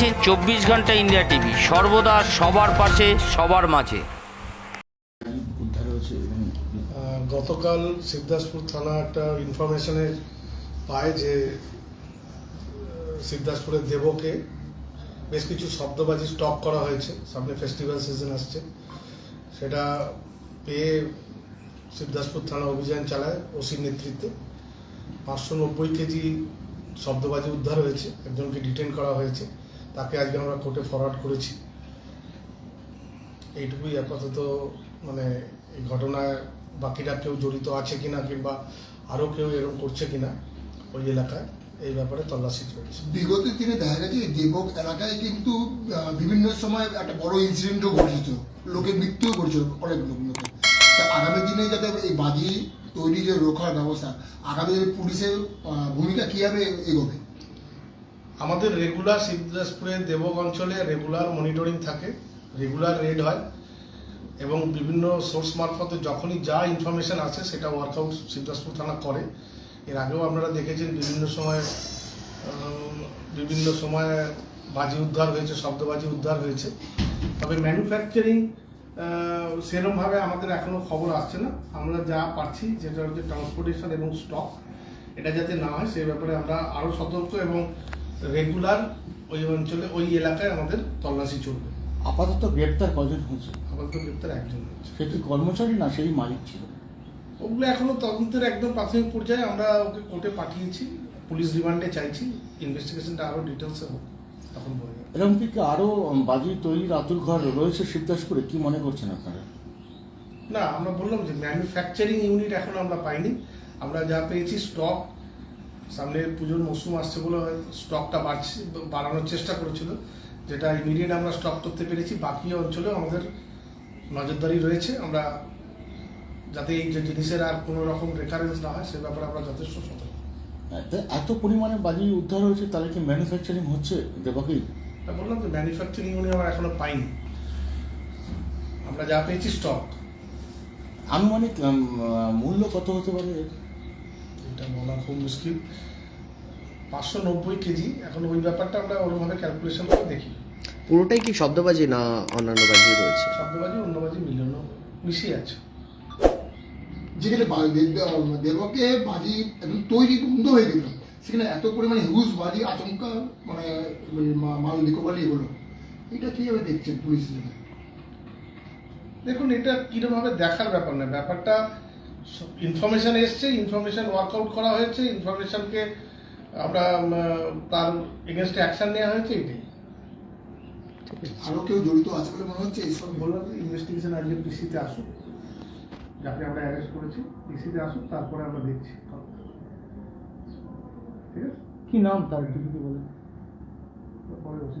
চব্বিশ ঘণ্টা India TV. সর্বদা সবার পাশে, সবার মাঝে। গতকাল সিদ্ধাসপুর থানা একটা ইনফরমেশনের পায় যে, সিদ্ধাসপুরের দেবকে বেশ কিছু শব্দবাজি স্টক করা হয়েছে। সামনে ফেস্টিভ্যাল সিজন আসছে। সেটা পেয়ে সিদ্ধাসপুর থানা অভিযান চালায় ওসির নেতৃত্বে। পাঁচশো নব্বই কেজি শব্দবাজি উদ্ধার হয়েছে। একজনকে ডিটেন করা হয়েছে। তাকে আজকে আমরা কোর্টে ফরওয়ার্ড করেছি। এইটুকুই আপাতত মানে এই ঘটনায় বাকিরা কেউ জড়িত আছে কিনা কিংবা আরও কেউ এরকম করছে কিনা ওই এলাকায়, এই ব্যাপারে তল্লাশি চলছে। বিগত দিনে দেখা গেছে দেবক এলাকায় কিন্তু বিভিন্ন সময় একটা বড় ইনসিডেন্টও ঘটেছিল। লোকের মৃত্যুও ঘটেছিল অনেক লোক আগামী দিনে যাতে এই বাজি তৈরি যে রোখার ব্যবস্থা, আগামী দিনে পুলিশের ভূমিকা কীভাবে এগোবে? আমাদের রেগুলার সিদ্ধাসপুরের দেবক অঞ্চলে রেগুলার মনিটরিং থাকে রেগুলার রেড হয়, এবং বিভিন্ন সোর্স মারফতে যখনই যা ইনফরমেশন আছে সেটা ওয়ার্কআউট সিদ্ধাসপুর থানা করে। এর আগেও আপনারা দেখেছেন বিভিন্ন সময় বিভিন্ন সময় বাজি উদ্ধার হয়েছে, শব্দবাজি উদ্ধার হয়েছে। তবে ম্যানুফ্যাকচারিং সেরমভাবে আমাদের এখনও খবর আসছে না। আমরা যা পাচ্ছি যেটা হচ্ছে ট্রান্সপোর্টেশন এবং স্টক এটা যাতে না হয়, সেই ব্যাপারে আমরা আরও সতর্ক এবং রেগুলার ওই অঞ্চলে ওই এলাকায় আমাদের তল্লাশি চলবে। আপাতত গ্রেপ্তার কজন হয়েছে? আপাতত গ্রেপ্তার একজন হয়েছে। সে কি কর্মচারী না সেই মালিক ছিল? ওগুলো এখনও তদন্তের একদম প্রাথমিক পর্যায়ে আমরা ওকে কোর্টে পাঠিয়েছি পুলিশ রিমান্ডে চাইছি ইনভেস্টিগেশনটা আরও ডিটেলসে হোক তখন বলে এরকম কি আরও বাজি তৈরির আতুর ঘর রয়েছে সিদ্ধাসপুরে কি মনে করছেন আপনারা? না আমরা বললাম যে ম্যানুফ্যাকচারিং ইউনিট এখন আমরা পাইনি। আমরা যা পেয়েছি স্টক সামনে পুজোর মৌসুম আসছে বলে স্টকটা বাড়ছে বাড়ানোর চেষ্টা করেছিল। যেটা ইমিডিয়েট আমরা স্টক করতে পেরেছি বাকি অঞ্চলেও আমাদের নজরদারি রয়েছে। আমরা যাতে এই যে জিনিসের আর কোনো রকম রেকারেন্স না হয় সে ব্যাপারে আমরা যথেষ্ট সতর্ক। এত- এত পরিমাণে বাজি উদ্ধার হয়েছে তাহলে কি ম্যানুফ্যাকচারিং হচ্ছে দেবাকেই বললাম যে ম্যানুফ্যাকচারিং উনি আমরা এখনও পাইনি। আমরা যা পেয়েছি স্টক আনুমানিক মূল্য কত হতে পারে? এটা বলা খুব মুশকিল পাঁচশো নব্বই কেজি। এখন ওই ব্যাপারটা আমরা ওরকমভাবে ক্যালকুলেশন করে দেখি। পুরোটাই কি শব্দবাজি না অন্যান্য বাজি রয়েছে? শব্দবাজি অন্যবাজি মিলানো মিশিয়ে আছে। যেখানে দেবকে বাজি একদম তৈরি বন্ধ হয়ে গেল। সেখানে এত পরিমাণে হিউজ বাজি আচমকা মানে ওই মা- মাল নিকোবালি এগুলো এটা কীভাবে দেখছেন পুলিশ? দেখুন এটা কীরকমভাবে দেখার ব্যাপার না ব্যাপারটা ইনফরমেশন এসছে ইনফরমেশন ওয়ার্কআউট করা হয়েছে ইনফরমেশনকে আমরা তার এগেনস্টে অ্যাকশন নেওয়া হয়েছে এটাই। আরও কেউ জড়িত আছে বলে মনে হচ্ছে এইসব বললাম যে ইনভেস্টিগেশন আজকে পিসিতে আসুক। যাকে আমরা অ্যারেস্ট করেছি পিসিতে আসুক তারপরে আমরা দেখছি। ঠিক আছে কি নাম তার একটু যদি বলেন পরে ওসি